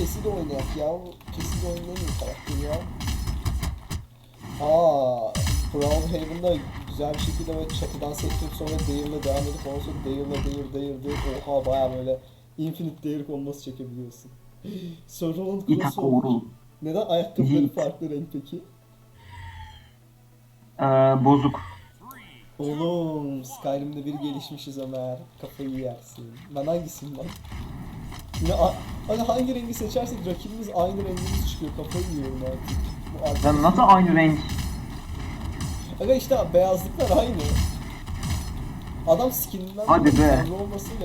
Kesi de oynayak ya. Kesi de oynayan iyi karakter ya. Aa, Brown Haven'da güzel bir şekilde böyle çatıdan sektirip sonra Dale'la devam edip ondan sonra Dale'la Dale Dale Dale Oha baya böyle Infinite Dale kombası çekebiliyorsun. Sir Roland İta Cross olmuş. Neden ayakkabıları farklı renk peki? Ee, bozuk. Oğlum Skyrim'de bir gelişmişiz Ömer. Kafayı yersin. Ben hangisiyim lan? A- hani hangi rengi seçersek rakibimiz aynı rengimiz çıkıyor. Kafayı yiyorum artık. Bu artık. Ya nasıl aynı renk? Aga işte beyazlıklar aynı. Adam skininden Hadi be.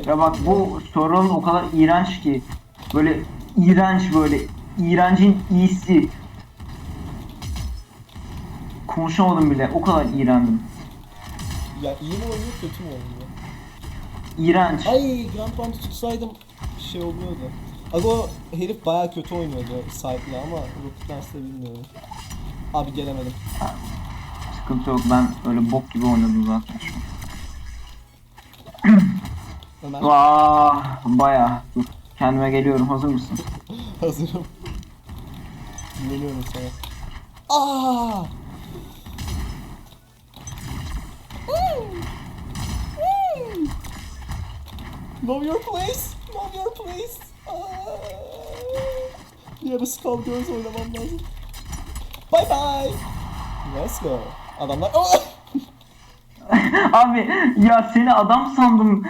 Ya bak bu sorun o kadar iğrenç ki. Böyle iğrenç böyle. İğrencin iyisi. Konuşamadım bile. O kadar iğrendim. Ya iyi mi oynuyor kötü mü oynuyor? İğrenç. Ay Grand Band'ı tutsaydım şey oluyordu. Aga o herif baya kötü oynuyordu sahipli ama Rocket Lance'da bilmiyorum. Abi gelemedim. Sıkıntı yok. Ben öyle bok gibi oynadım zaten şu an. Vaa, baya. Dur. Kendime geliyorum. Hazır mısın? hazırım. Güveniyorum sana. Aa! Know your place. Your place. Aa! Yarı Skull Girls oynamam lazım. Bye bye. Let's go. Adamlar... Oh! Abi ya seni adam sandım.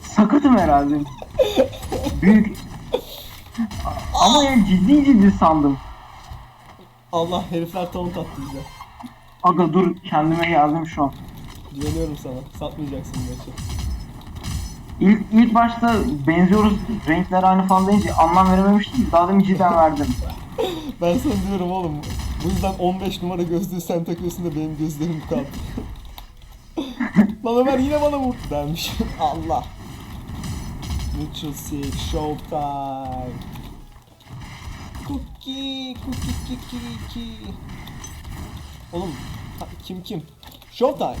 Sakatım herhalde. Büyük. Ama ya ciddi ciddi sandım. Allah herifler taunt attı bize. Aga dur kendime geldim şu an. Güveniyorum sana. Satmayacaksın maçı. İlk, ilk başta benziyoruz renkler aynı falan deyince anlam verememiştim. Daha demin cidden verdim. Ben sana diyorum oğlum. Bu yüzden 15 numara gözlüğü sen takıyorsun da benim gözlerim kaldı. Lan Ömer yine bana vurdu dermiş. Allah. Neutral Six, Showtime. Cookie, cookie, cookie, cookie. Oğlum, kim kim? Showtime.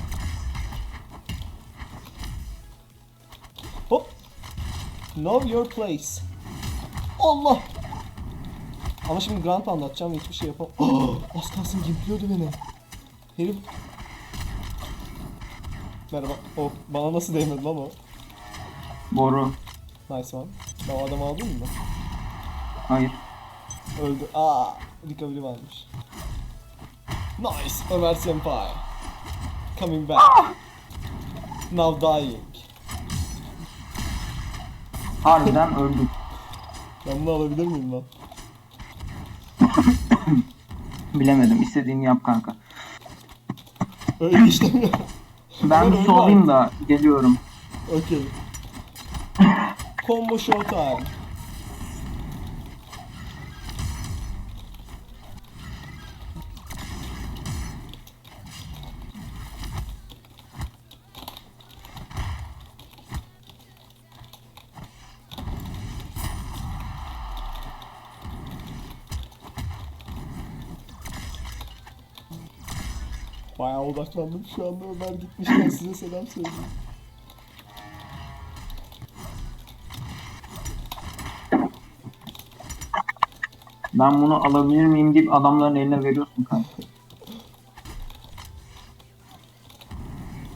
Know your place. Allah. Ama şimdi Grand anlatacağım ve hiçbir şey yapamam. Oh, az kalsın gimpliyordu beni. Herif... Merhaba. O bana nasıl değmedi lan o? Boru. Nice one. Ben o adamı aldın mı? Hayır. Öldü. Aa, recovery varmış. Nice, Ömer Senpai. Coming back. Now dying. Harbiden öldük. Ben bunu alabilir miyim lan? Bilemedim. İstediğini yap kanka. Öyle işlemiyor. Ben bir alayım da geliyorum. Okey. Combo showtime. Bayağı odaklandım şu anda Ömer gitmişken size selam söyleyeyim. Ben bunu alabilir miyim deyip adamların eline veriyorsun kanka.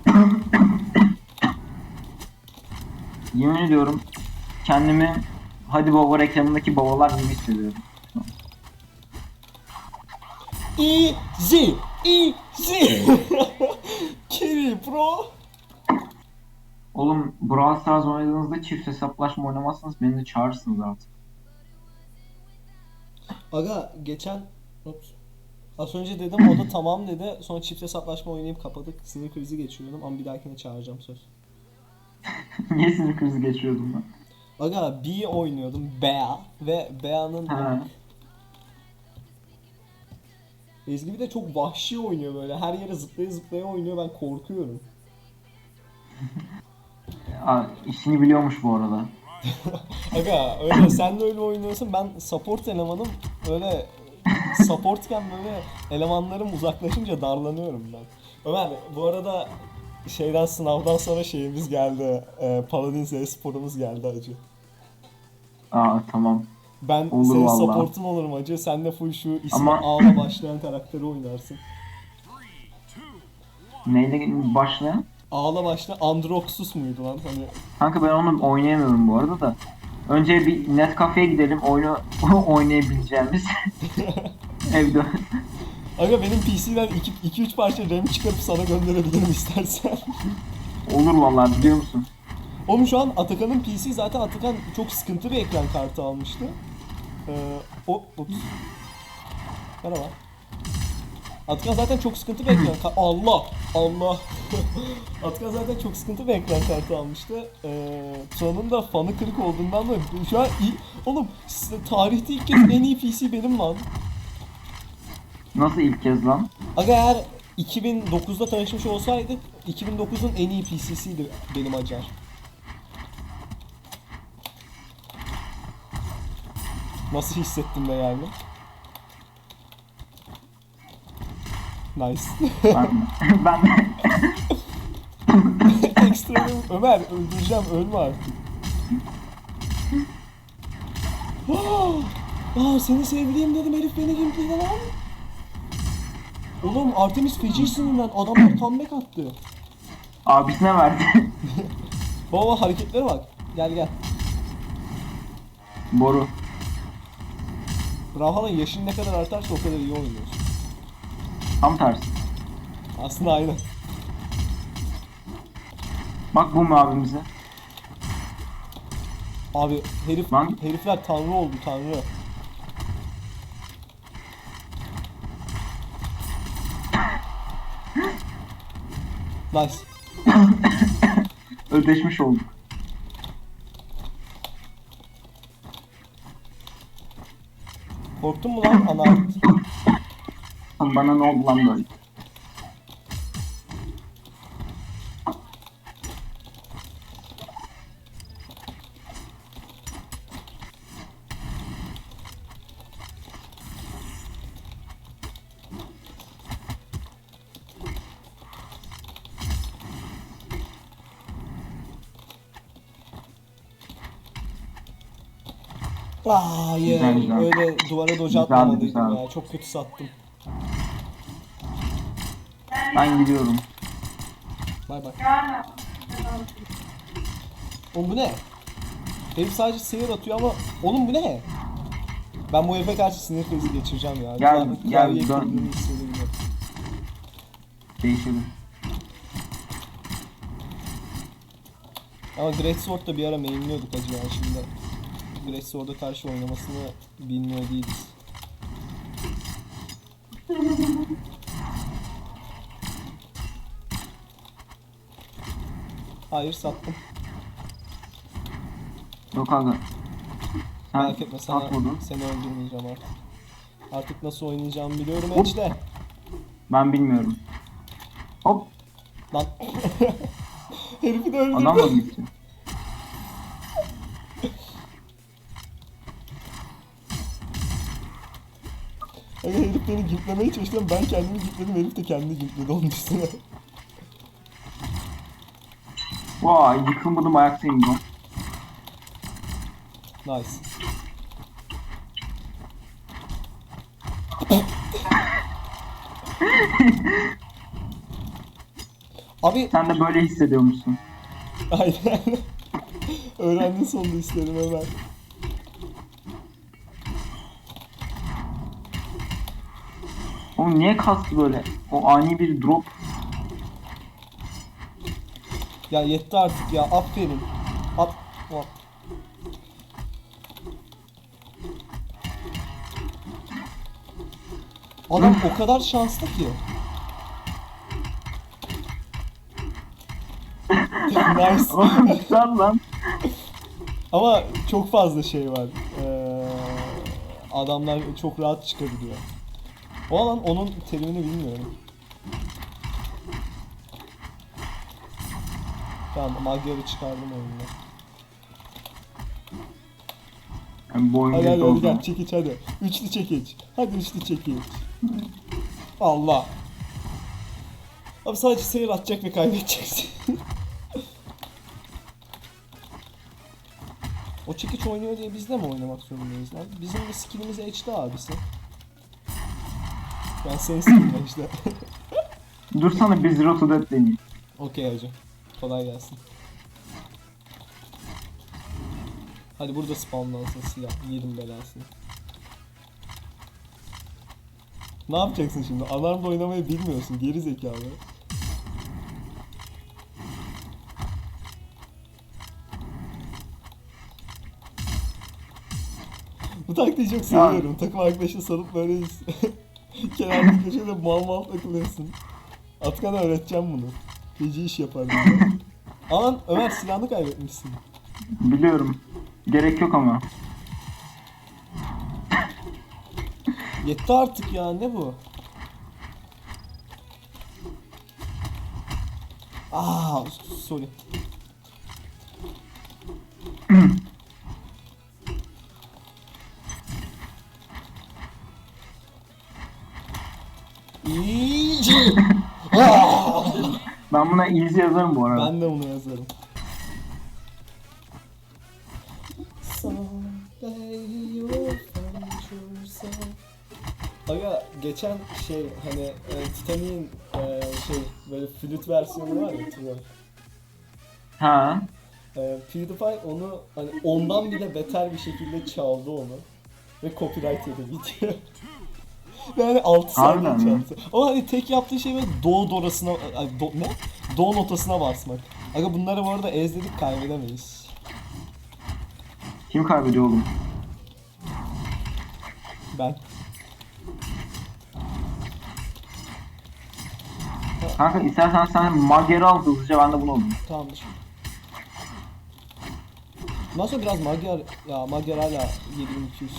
Yemin ediyorum kendimi Hadi Baba reklamındaki babalar gibi hissediyorum. Easy, easy. Kiri bro. Oğlum Brawl Stars oynadığınızda çift hesaplaşma oynamazsanız beni de çağırırsınız artık. Aga geçen Ops. Az önce dedim o da tamam dedi. Sonra çift hesaplaşma oynayıp kapadık. Sinir krizi geçiriyordum ama bir dahakine çağıracağım söz. Niye sinir krizi geçiyordum ben? Aga B oynuyordum. Bea ve Bea'nın. Ezgi bir de çok vahşi oynuyor böyle. Her yere zıplaya zıplaya oynuyor. Ben korkuyorum. Aa, işini biliyormuş bu arada. Aga öyle sen de öyle oynuyorsun. Ben support elemanım. Öyle supportken böyle elemanlarım uzaklaşınca darlanıyorum ben. Ömer bu arada şeyden sınavdan sonra şeyimiz geldi. E, Paladins e-sporumuz geldi acı. Aa tamam. Ben Olur senin vallahi. supportun olurum acı. Sen de full şu ismi Ama- A'la başlayan karakteri oynarsın. Neyle başlayan? A'la başla Androxus muydu lan? Hani Kanka ben onu oynayamıyorum bu arada da. Önce bir net kafeye gidelim oyunu oynayabileceğimiz. Evde. Aga benim PC'den 2-3 parça RAM çıkarıp sana gönderebilirim istersen. Olur vallahi biliyor musun? Oğlum şu an Atakan'ın PC zaten Atakan çok sıkıntı bir ekran kartı almıştı. Ee, o, ups. Merhaba. Atakan zaten çok sıkıntı kartı... Allah! Allah! Atakan zaten çok sıkıntı ekran kartı almıştı. Ee, Tuan'ın da fanı kırık olduğundan dolayı şu an iyi... Oğlum tarihte ilk kez en iyi PC benim lan. Nasıl ilk kez lan? Aga eğer 2009'da tanışmış olsaydık 2009'un en iyi PC'siydi benim Acar. Nasıl hissettim de yani? Nice. Ben, ben Ekstra Ömer öldüreceğim ölme artık. Aa seni sevdiğim dedim herif beni gimpledi lan. Oğlum Artemis feci sinirlen adamlar comeback attı. abisine verdi. Baba hareketlere bak. Gel gel. Boru. Brawlhalla yaşın ne kadar artarsa o kadar iyi oynuyorsun. Tam tersi. Aslında aynı. Bak bu mu abimize? Abi herif Lan. herifler tanrı oldu tanrı. Nice. Ödeşmiş olduk. Korktun mu lan ana? Lan Bana ne oldu lan böyle? Hayır. Güzel, güzel. Öyle duvara doja Güzel, atmamalıydım güzel. ya. Çok kötü sattım. Ben gidiyorum. Bay bay. Oğlum bu ne? Herif sadece seyir atıyor ama oğlum bu ne? Ben bu herife karşı sinir krizi geçireceğim ya. Gel, Klavye- gel, klavyeyi dön. kırdığını hissediyorum. Değişelim. Ama Great Sword da bir ara mainliyorduk acı yani şimdi. Great Sword'a karşı oynamasını bilmiyor değiliz. Hayır sattım. Yok abi. Sen Merak etme sana, seni öldürmeyeceğim artık. Artık nasıl oynayacağımı biliyorum Hop. Edge'de. Ben bilmiyorum. Hop. Lan. Herifi de öldürdü. Adam mı gitti? Aga herif beni gitlemeye çalıştı ama ben kendimi gitledim herif de kendini gitledi onun üstüne. Vay yıkılmadım ayaktayım lan. Nice. Abi Sen de böyle hissediyor musun? aynen. Öğrendin sonunda isterim hemen. Oğlum niye kastı böyle? O ani bir drop. Ya yetti artık ya aferin. At. Hop. Adam o kadar şanslı ki. nice. Oğlum güzel lan. Ama çok fazla şey var. Ee, adamlar çok rahat çıkabiliyor. O alan onun terimini bilmiyorum. Tamam Magyar'ı çıkardım oyundan. Yani bu oyun Hadi hadi hadi gel çekiç hadi. Üçlü çekiç. Hadi üçlü çekiç. Allah. Abi sadece seyir atacak ve kaybedeceksin. o çekiç oynuyor diye biz de mi oynamak zorundayız lan? Bizim de skillimiz H'de abisi. Ben senin skillin H'de. Dursana biz Zero to Death deneyeyim. Okey hacı. Kolay gelsin. Hadi burada spawnlansın silah. Yedim belasını. Ne yapacaksın şimdi? Alarmda oynamayı bilmiyorsun. Geri zekalı. Bu taktiği çok seviyorum. Takım arkadaşı sarıp böyle kenarda köşede mal mal takılıyorsun. Atkan'a öğreteceğim bunu. Feci iş yapar. Aman Ömer silahını kaybetmişsin. Biliyorum. Gerek yok ama. Yetti artık ya ne bu? Aa sorry. İyice. Aa! Ben buna easy yazarım bu arada. ben de bunu yazarım. Aga geçen şey hani e, Titanic'in e, şey böyle flüt versiyonu var ya Troy. Ha. E, PewDiePie onu hani ondan bile beter bir şekilde çaldı onu. Ve copyright yedi video. Ve hani 6 saniye çaldı. Ama hani tek yaptığı şey böyle do dorasına, do, ne? Do notasına basmak. Aga bunları bu arada ezledik kaybedemeyiz. Kim kaybediyor oğlum? Ben. Kanka istersen sen Magyar'ı al hızlıca ben de bunu alayım. Tamamdır. Bundan sonra biraz Magyar, ya Magyar hala 7200.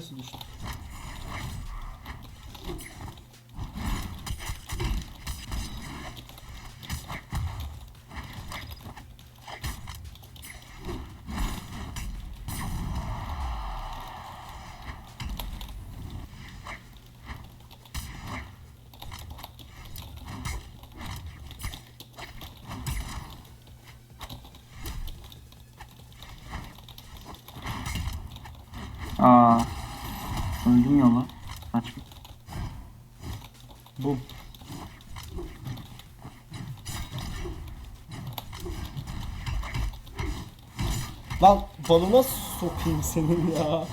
Burası düşük. 아 Öldüm ya lan. Saçma. Bum. Lan balına sokayım senin ya.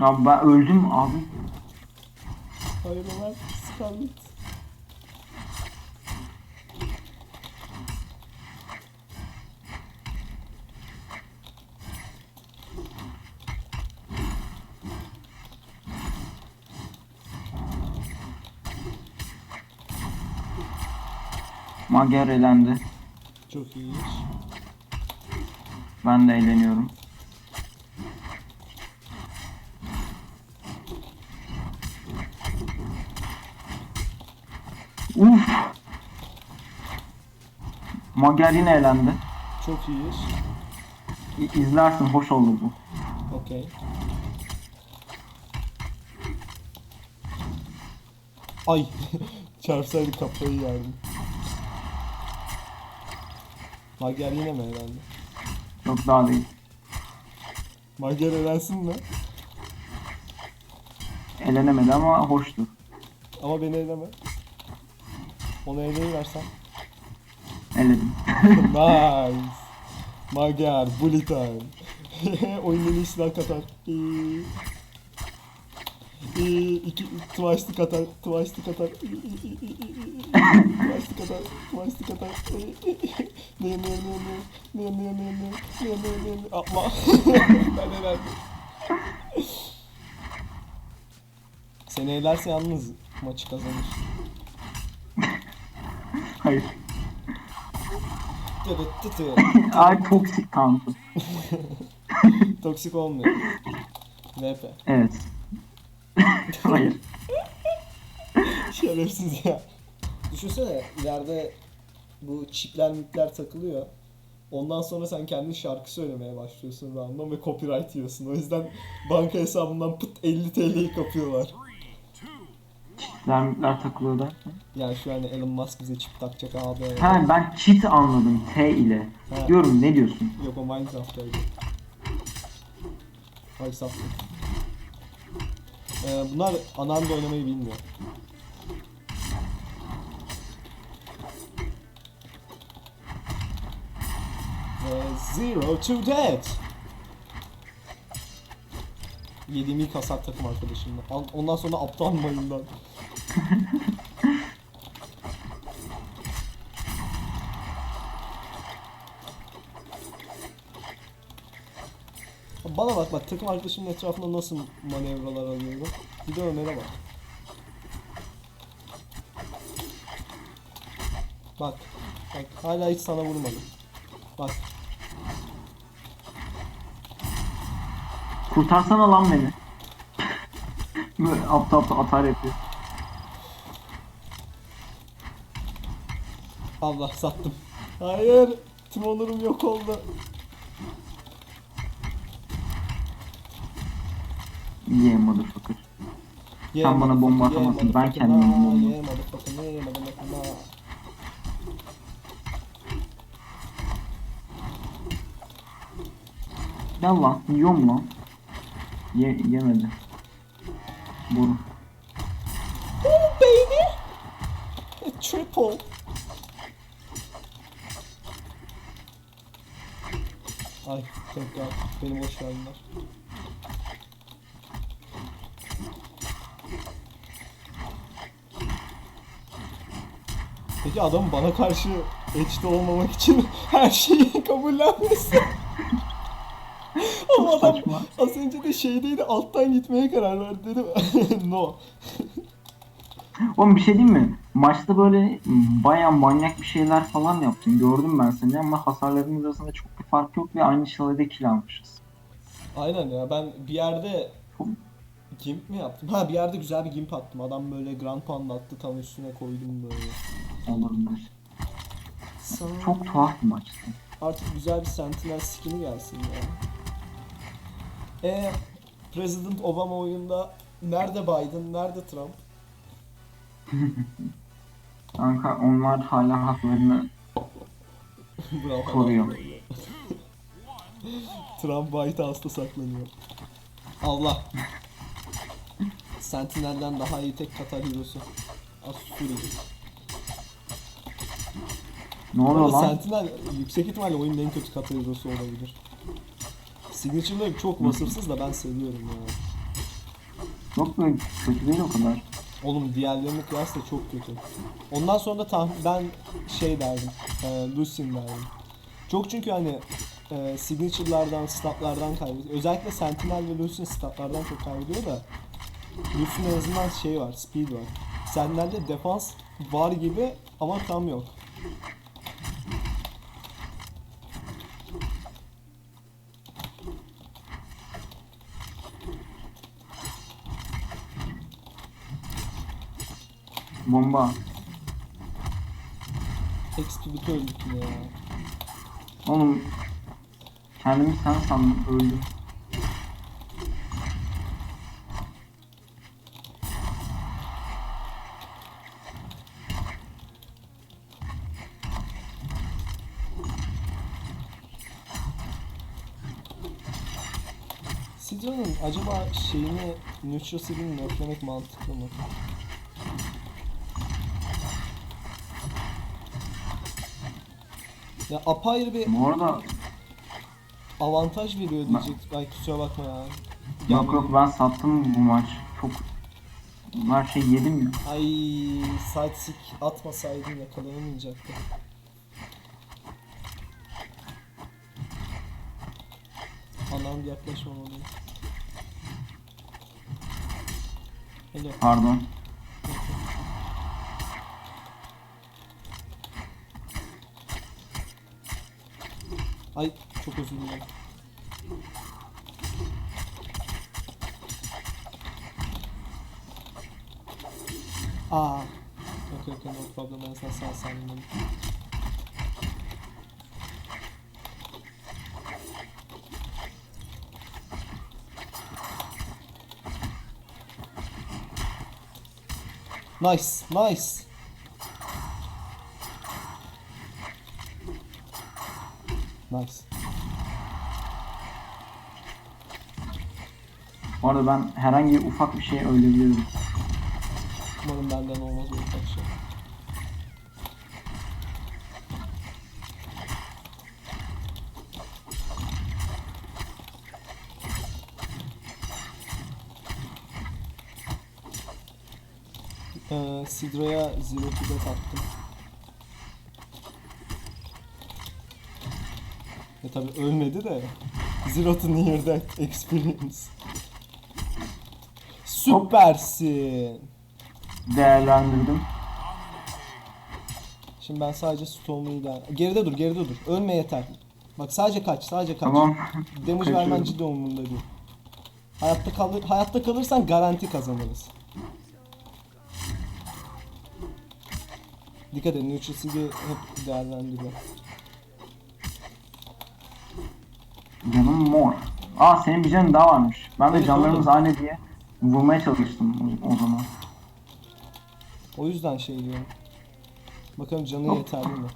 Ya ben öldüm abi. Hayır Ömer, Scarlet. Magyar elendi. Çok iyi. Ben de eğleniyorum. Uf. Magyar yine elendi. Çok iyi. İ- İzlersin hoş oldu bu. Okey. Ay. Çarpsaydı kafayı yerdim. Magyar yine mi elendi? Yok daha değil. Magyar elensin mi? Elenemedi ama hoştu. Ama beni eleme. Onu eleyiversem. Eledim. nice. Magyar, bully time. Oyunun en iyi silah katar. İki, tık atar, tık atar. Tık atar, tık atar. Ne, ne, ne, ne, ne, ne, ne, ne, ne, ne, ne, ne, Atma. ben elendim. Seni elerse yalnız maçı kazanır. Hayır. Evet, tütü. Ay toksik kanka. Toksik olmuyor. VP. Evet. Hayır. Şerefsiz ya. Düşünsene ileride bu çipler mipler takılıyor. Ondan sonra sen kendin şarkı söylemeye başlıyorsun random ve copyright yiyorsun. O yüzden banka hesabından pıt 50 TL'yi kapıyorlar. Mermikler takılıyor derken. Yani şu an Elon Musk bize çip takacak abi. Ha ben cheat anladım T ile. Ha. Diyorum ne diyorsun? Yok o Minecraft'taydı. Minecraft'tı. Ee, bunlar ananda oynamayı bilmiyor. Ee, zero to death. Yediğim ilk hasar takım arkadaşımla. An- Ondan sonra aptal mayından. Bana bak takım arkadaşımın etrafında nasıl manevralar alıyorum. Bir de Ömer'e bak. Bak. Bak hala hiç sana vurmadım. Bak. Kurtarsana lan beni. Böyle aptal aptal atar yapıyor. Allah sattım. Hayır. Tüm onurum yok oldu. Yeah motherfucker. Yeah, Sen bana bomba atamazsın, ben kendim bomba- Yeah motherfucker, yeah motherfucker. Gel lan yiyorum lan. Ye yemedi. Boru. Oh baby. A triple. Ay tekrar beni boş verdiler. Peki adam bana karşı eşit olmamak için her şeyi kabullenmesi. Ama adam saçma. az önce de şeydeydi alttan gitmeye karar verdi dedim. no. Oğlum bir şey diyeyim mi? Maçta böyle baya manyak bir şeyler falan yaptın. Gördüm ben seni ama hasarlarımız arasında çok bir fark yok ve aynı şalayda kill almışız. Aynen ya ben bir yerde gimp mi yaptım? Ha bir yerde güzel bir gimp attım. Adam böyle Grand Pound attı tam üstüne koydum böyle. Olabilir. Sana Çok tuhaf bir maçtı. artık güzel bir Sentinel skin'i gelsin ya. E President Obama oyunda nerede Biden, nerede Trump? Kanka onlar hala haklarını Bravo. Koruyor. Trump White House'ta saklanıyor. Allah. Sentinel'den daha iyi tek Katar hero'su. Asuri. Ne oluyor lan? Sentinel yüksek ihtimalle oyunun en kötü kata hero'su olabilir. Signature'ları çok vasıfsız da ben seviyorum ya. Yok be kötü değil o kadar. Oğlum diğerlerine kıyasla çok kötü. Ondan sonra da tah- ben şey derdim. E, Lucian derdim. Çok çünkü hani e, signature'lardan, statlardan kaybediyor. Özellikle Sentinel ve Lucian statlardan çok kaybediyor da Lucian en azından şey var, speed var. Sentinel'de defans var gibi ama tam yok. Bomba. Expedit'e öldük ya. Oğlum kendimi sen sandım öldüm. Sidron'un acaba şeyini Neutral Seed'ini nerflemek mantıklı mı? Ya apayrı bir Bu arada avantaj veriyor diyecek. Ay kusura bakma ya. yok yok ben sattım bu maç. Çok her şey yedim ya. Ay side stick atmasaydım yakalanamayacaktı. Anam yaklaşmamalıyım. Hello. Pardon. Ay çok özür dilerim. Aa okay, okay, no problem. Ben sana sağ sandım. Nice, nice. Nice. Bu arada ben herhangi ufak bir şey ölebilirim. Umarım benden olmaz böyle bir şey. Ee, Death attım. E tabi ölmedi de Zero to Near Death Experience. Süpersin. Değerlendirdim. Şimdi ben sadece Storm'u da... Geride dur, geride dur. Ölme yeter. Bak sadece kaç, sadece kaç. Tamam. Damage vermen ciddi umurumda değil. Hayatta kalır, hayatta kalırsan garanti kazanırız. Dikkat edin, Neutral Seed'i hep değerlendiriyor. Canım mor. Aa senin bir canın daha varmış. Ben de Evet, canlarımız aynı diye vurmaya çalıştım o, o zaman. O yüzden şey diyorum. Bakalım canı yeterli mi?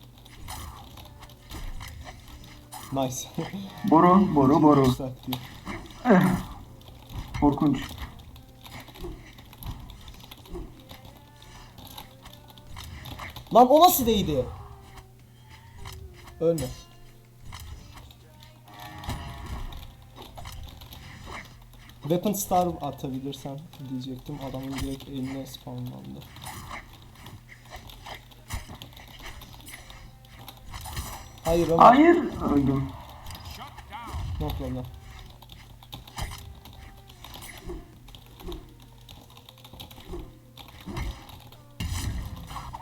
Nice. Boru, boru, boru. Taktiği. Korkunç. Lan o nasıl değdi? Ölme. Weapon Star atabilirsen diyecektim. Adamın direkt eline spawnlandı. Hayır Ömer. Hayır, öldüm. No problem.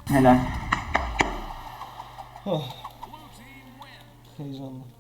Helal. Oh. Heyecanlı.